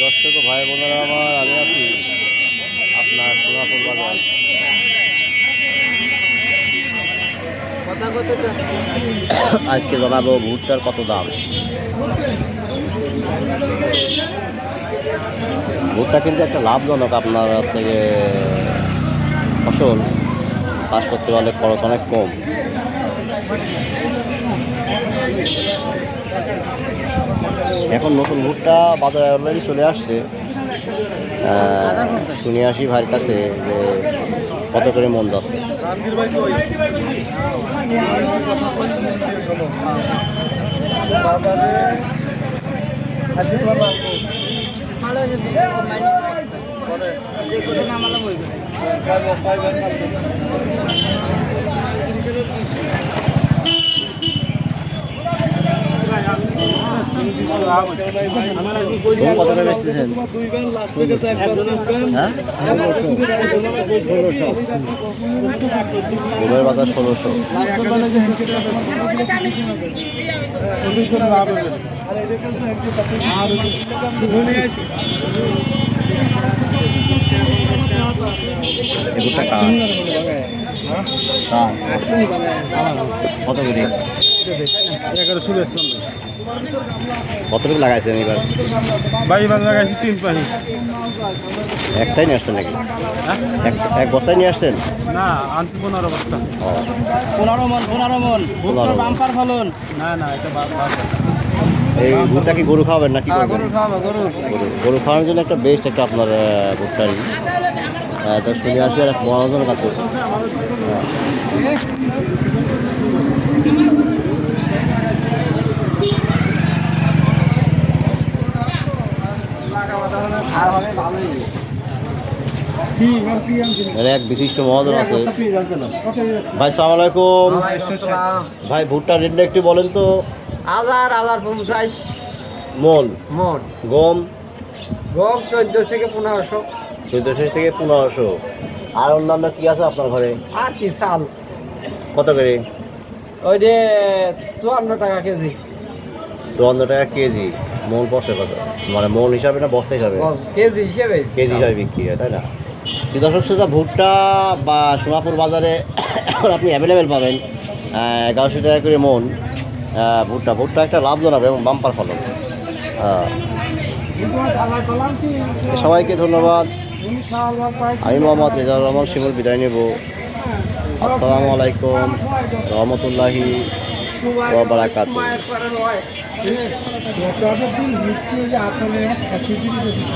দর্শক ভাই বোনেরা আমার, আমি আছি আপনার সোনাপুর বাজার। আজকে জানাব ভুট্টার কত দাম? ভুট্টা কিন্তু একটা লাভজনক আপনার হচ্ছে ফসল। চাষ করতে পারলে খরচ অনেক কম। এখন নতুন ভুট্টা বাজারে অলরেডি চলে আসছে। শুনে আসি ভাইয়ের কাছে যে কত করে মন যাচ্ছে কত করে বেচতেছেন হ্যাঁ ফুলের বাজার ষোলোশো। এগুলো কার কার কত করে এগারোশো। বেচলাম কত করে লাগাইছেন এবার? লাগাইছি তিন পাহি একটাই নিয়ে আসছেন নাকি? এক- এক বস্তায় নিয়ে আসছেন? না আনছি পনেরো বস্তা। পনেরো মন পনেরো মন। ভুট্টার বাম্পার ফলন। না না এটা এই ভুট্টা কি গরু খাওয়াবেন নাকি হ্যাঁ, গরু খাওয়াবো গরু। খাওয়ানোর জন্য একটা বেস্ট একটা আপনার আহ, তো শুনে আসি আর এক মহাজনের কাছে। এক বিশিষ্ট মহাজন আছে। ভাই সালাম আলাইকুম। ভাই ভুট্টার রেটটা একটু বলেন তো। হাজার হাজার পঞ্চাশ মন মন গম। গম চোদ্দ থেকে পনেরোশো। চোদ্দশো থেকে পনেরোশো। আর অন্যান্য কি আছে আপনার ঘরে? আর কি চাল। কত করে? ওই যে চুয়ান্ন টাকা কেজি। চুয়ান্ন টাকা কেজি। মন পড়ছে কত মানে মন হিসাবে না বস্তা হিসাবে? কেজি হিসেবে। কেজি হিসাবে বিক্রি হয় তাই না? দর্শক শ্রোতা ভুট্টা বা সোনাপুর বাজারে এখন আপনি অ্যাভেলেবেল পাবেন এগারোশো টাকা করে মন ভুট্টা। ভুট্টা একটা লাভজনক এবং বাম্পার ফলন। সবাইকে ধন্যবাদ। আমি মোহাম্মদ রেজাউর রহমান শিমুল বিদায় নেব। আসসালামু আলাইকুম। রহমতুল্লাহি। વબરકાતું